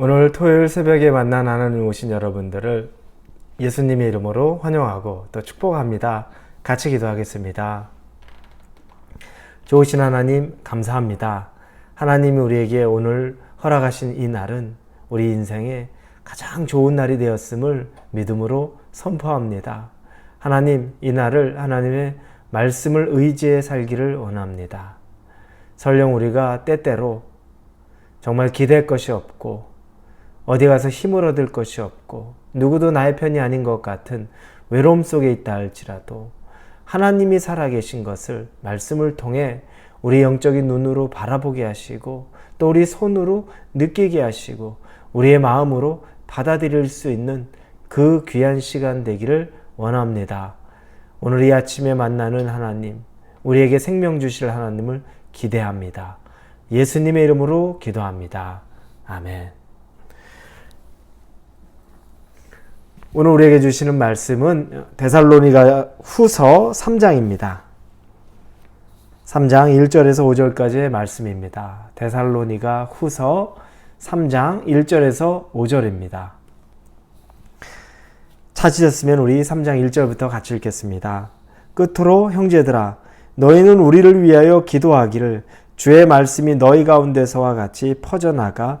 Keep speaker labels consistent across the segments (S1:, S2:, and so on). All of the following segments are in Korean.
S1: 오늘 토요일 새벽에 만난 하나님 오신 여러분들을 예수님의 이름으로 환영하고 또 축복합니다. 같이 기도하겠습니다. 좋으신 하나님, 감사합니다. 하나님이 우리에게 오늘 허락하신 이 날은 우리 인생의 가장 좋은 날이 되었음을 믿음으로 선포합니다. 하나님, 이 날을 하나님의 말씀을 의지해 살기를 원합니다. 설령 우리가 때때로 정말 기댈 것이 없고 어디 가서 힘을 얻을 것이 없고 누구도 나의 편이 아닌 것 같은 외로움 속에 있다 할지라도 하나님이 살아계신 것을 말씀을 통해 우리 영적인 눈으로 바라보게 하시고 또 우리 손으로 느끼게 하시고 우리의 마음으로 받아들일 수 있는 그 귀한 시간 되기를 원합니다. 오늘 이 아침에 만나는 하나님, 우리에게 생명 주실 하나님을 기대합니다. 예수님의 이름으로 기도합니다. 아멘. 오늘 우리에게 주시는 말씀은 데살로니가 후서 3장입니다. 3장 1절에서 5절까지의 말씀입니다. 데살로니가 후서 3장 1절에서 5절입니다. 찾으셨으면 우리 3장 1절부터 같이 읽겠습니다. 끝으로 형제들아 너희는 우리를 위하여 기도하기를 주의 말씀이 너희 가운데서와 같이 퍼져나가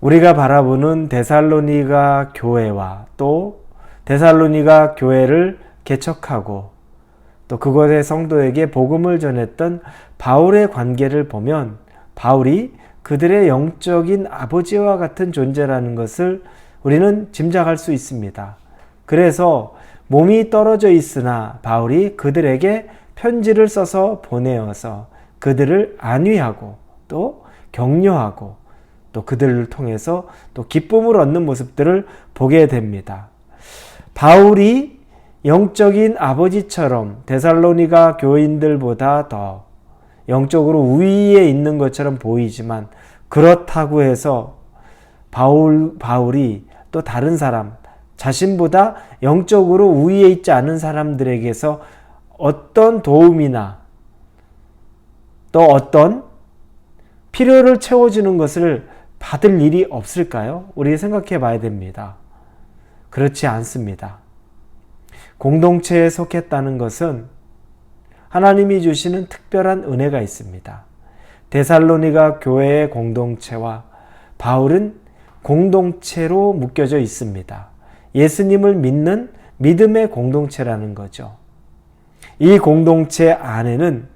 S1: 우리가 바라보는 데살로니가 교회와 또 데살로니가 교회를 개척하고 또 그곳의 성도에게 복음을 전했던 바울의 관계를 보면 바울이 그들의 영적인 아버지와 같은 존재라는 것을 우리는 짐작할 수 있습니다. 그래서 몸이 떨어져 있으나 바울이 그들에게 편지를 써서 보내어서 그들을 안위하고 또 격려하고 또 그들을 통해서 또 기쁨을 얻는 모습들을 보게 됩니다. 바울이 영적인 아버지처럼 데살로니가 교인들보다 더 영적으로 우위에 있는 것처럼 보이지만 그렇다고 해서 바울, 바울이 또 다른 사람, 자신보다 영적으로 우위에 있지 않은 사람들에게서 어떤 도움이나 또 어떤 필요를 채워주는 것을 받을 일이 없을까요? 우리 생각해 봐야 됩니다. 그렇지 않습니다. 공동체에 속했다는 것은 하나님이 주시는 특별한 은혜가 있습니다. 데살로니가 교회의 공동체와 바울은 공동체로 묶여져 있습니다. 예수님을 믿는 믿음의 공동체라는 거죠. 이 공동체 안에는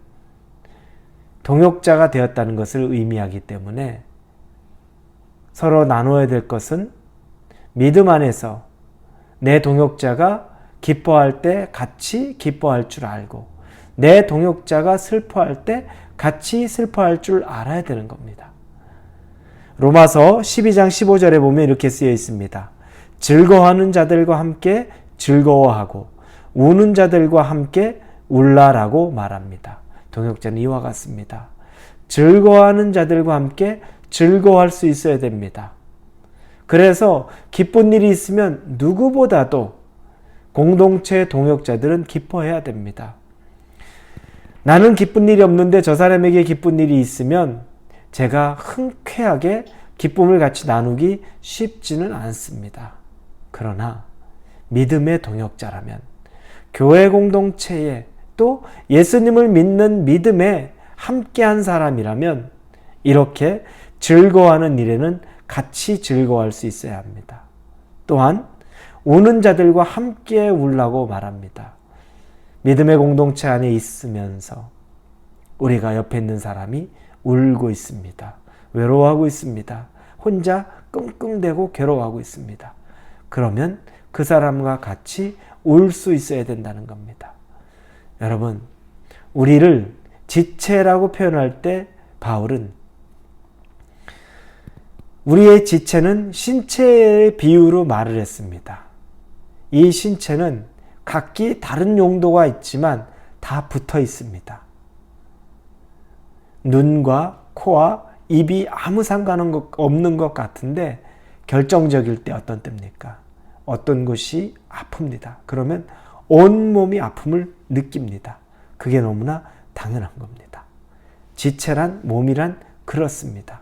S1: 동역자가 되었다는 것을 의미하기 때문에 서로 나누어야 될 것은 믿음 안에서 내 동역자가 기뻐할 때 같이 기뻐할 줄 알고 내 동역자가 슬퍼할 때 같이 슬퍼할 줄 알아야 되는 겁니다. 로마서 12장 15절에 보면 이렇게 쓰여 있습니다. 즐거워하는 자들과 함께 즐거워하고 우는 자들과 함께 울라라고 말합니다. 동역자는 이와 같습니다. 즐거워하는 자들과 함께 즐거워할 수 있어야 됩니다. 그래서 기쁜 일이 있으면 누구보다도 공동체 동역자들은 기뻐해야 됩니다. 나는 기쁜 일이 없는데 저 사람에게 기쁜 일이 있으면 제가 흔쾌하게 기쁨을 같이 나누기 쉽지는 않습니다. 그러나 믿음의 동역자라면 교회 공동체에 또 예수님을 믿는 믿음에 함께한 사람이라면 이렇게 즐거워하는 일에는 같이 즐거워할 수 있어야 합니다. 또한 우는 자들과 함께 울라고 말합니다. 믿음의 공동체 안에 있으면서 우리가 옆에 있는 사람이 울고 있습니다. 외로워하고 있습니다. 혼자 끙끙대고 괴로워하고 있습니다. 그러면 그 사람과 같이 울 수 있어야 된다는 겁니다. 여러분, 우리를 지체라고 표현할 때 바울은 우리의 지체는 신체의 비유로 말을 했습니다. 이 신체는 각기 다른 용도가 있지만 다 붙어 있습니다. 눈과 코와 입이 아무 상관없는 것 같은데 결정적일 때 어떤 때입니까? 어떤 곳이 아픕니다. 그러면 온 몸이 아픔을 느낍니다. 그게 너무나 당연한 겁니다. 지체란 몸이란 그렇습니다.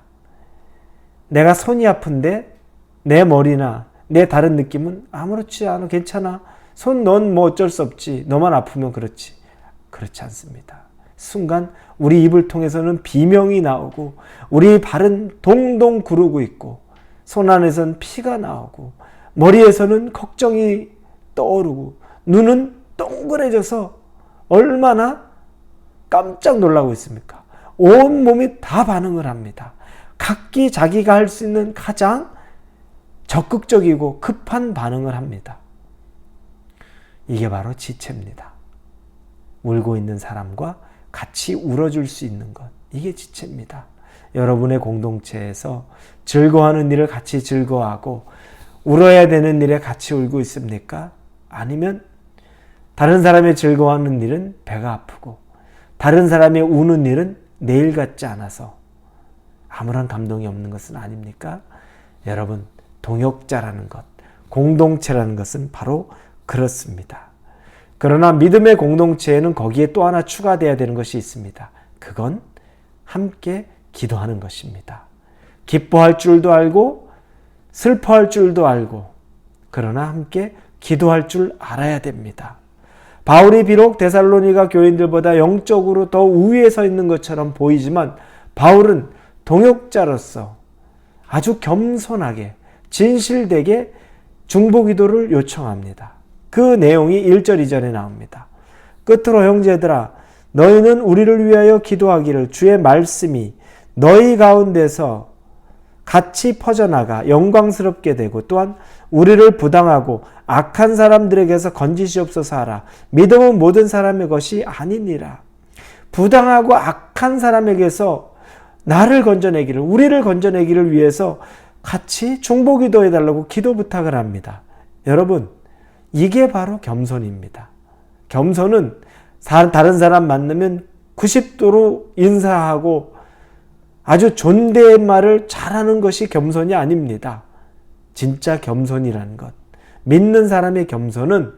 S1: 내가 손이 아픈데 내 머리나 내 다른 느낌은 아무렇지 않아 괜찮아. 손 넌 뭐 어쩔 수 없지. 너만 아프면 그렇지. 그렇지 않습니다. 순간 우리 입을 통해서는 비명이 나오고 우리 발은 동동 구르고 있고 손 안에선 피가 나오고 머리에서는 걱정이 떠오르고 눈은 동그래져서 얼마나 깜짝 놀라고 있습니까? 온 몸이 다 반응을 합니다. 각기 자기가 할 수 있는 가장 적극적이고 급한 반응을 합니다. 이게 바로 지체입니다. 울고 있는 사람과 같이 울어줄 수 있는 것. 이게 지체입니다. 여러분의 공동체에서 즐거워하는 일을 같이 즐거워하고 울어야 되는 일에 같이 울고 있습니까? 아니면 다른 사람의 즐거워하는 일은 배가 아프고 다른 사람의 우는 일은 내일 같지 않아서 아무런 감동이 없는 것은 아닙니까? 여러분, 동역자라는 것, 공동체라는 것은 바로 그렇습니다. 그러나 믿음의 공동체에는 거기에 또 하나 추가되어야 되는 것이 있습니다. 그건 함께 기도하는 것입니다. 기뻐할 줄도 알고 슬퍼할 줄도 알고 그러나 함께 기도할 줄 알아야 됩니다. 바울이 비록 데살로니가 교인들보다 영적으로 더 우위에 서 있는 것처럼 보이지만 바울은 동역자로서 아주 겸손하게 진실되게 중보 기도를 요청합니다. 그 내용이 1절 이전에 나옵니다. 끝으로 형제들아 너희는 우리를 위하여 기도하기를 주의 말씀이 너희 가운데서 같이 퍼져나가 영광스럽게 되고 또한 우리를 부당하고 악한 사람들에게서 건지시옵소서 하라. 믿음은 모든 사람의 것이 아니니라. 부당하고 악한 사람에게서 나를 건져내기를, 우리를 건져내기를 위해서 같이 중보 기도해 달라고 기도 부탁을 합니다. 여러분, 이게 바로 겸손입니다. 겸손은 다른 사람 만나면 90도로 인사하고 아주 존댓말을 잘하는 것이 겸손이 아닙니다. 진짜 겸손이라는 것. 믿는 사람의 겸손은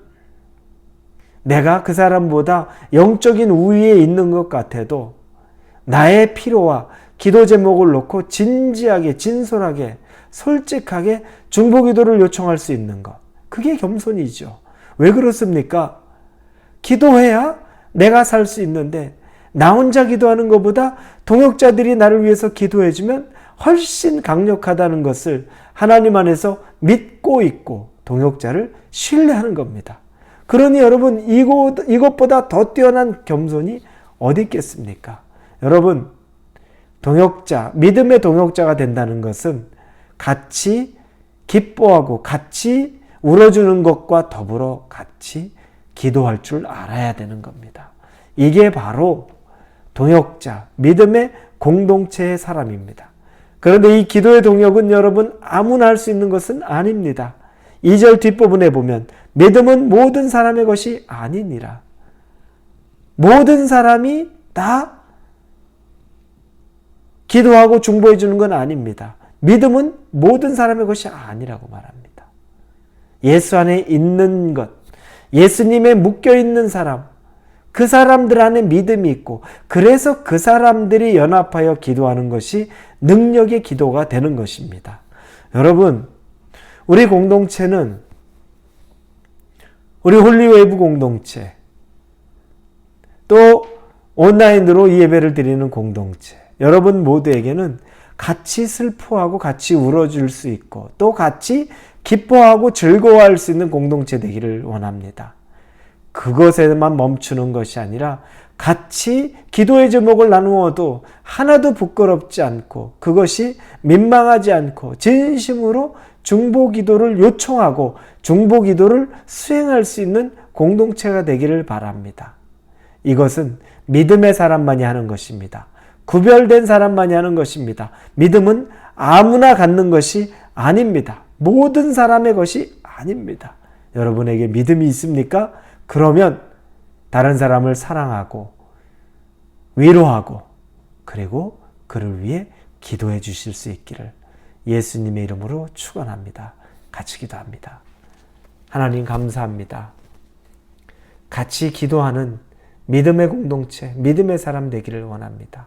S1: 내가 그 사람보다 영적인 우위에 있는 것 같아도 나의 필요와 기도 제목을 놓고 진지하게, 진솔하게, 솔직하게 중보 기도를 요청할 수 있는 것. 그게 겸손이죠. 왜 그렇습니까? 기도해야 내가 살 수 있는데 나 혼자 기도하는 것보다 동역자들이 나를 위해서 기도해주면 훨씬 강력하다는 것을 하나님 안에서 믿고 있고 동역자를 신뢰하는 겁니다. 그러니 여러분 이것, 이것보다 더 뛰어난 겸손이 어디 있겠습니까? 여러분 동역자, 믿음의 동역자가 된다는 것은 같이 기뻐하고 같이 울어주는 것과 더불어 같이 기도할 줄 알아야 되는 겁니다. 이게 바로 동역자, 믿음의 공동체의 사람입니다. 그런데 이 기도의 동역은 여러분 아무나 할 수 있는 것은 아닙니다. 2절 뒷부분에 보면 믿음은 모든 사람의 것이 아니니라. 모든 사람이 다 기도하고 중보해 주는 건 아닙니다. 믿음은 모든 사람의 것이 아니라고 말합니다. 예수 안에 있는 것, 예수님에 묶여 있는 사람, 그 사람들 안에 믿음이 있고, 그래서 그 사람들이 연합하여 기도하는 것이 능력의 기도가 되는 것입니다. 여러분, 우리 공동체는 우리 홀리웨이브 공동체, 또 온라인으로 이 예배를 드리는 공동체, 여러분 모두에게는 같이 슬퍼하고 같이 울어줄 수 있고 또 같이 기뻐하고 즐거워할 수 있는 공동체 되기를 원합니다. 그것에만 멈추는 것이 아니라 같이 기도의 제목을 나누어도 하나도 부끄럽지 않고 그것이 민망하지 않고 진심으로 중보 기도를 요청하고 중보 기도를 수행할 수 있는 공동체가 되기를 바랍니다. 이것은 믿음의 사람만이 하는 것입니다. 구별된 사람만이 하는 것입니다. 믿음은 아무나 갖는 것이 아닙니다. 모든 사람의 것이 아닙니다. 여러분에게 믿음이 있습니까? 그러면 다른 사람을 사랑하고 위로하고 그리고 그를 위해 기도해 주실 수 있기를 예수님의 이름으로 축원합니다. 같이 기도합니다. 하나님 감사합니다. 같이 기도하는 믿음의 공동체, 믿음의 사람 되기를 원합니다.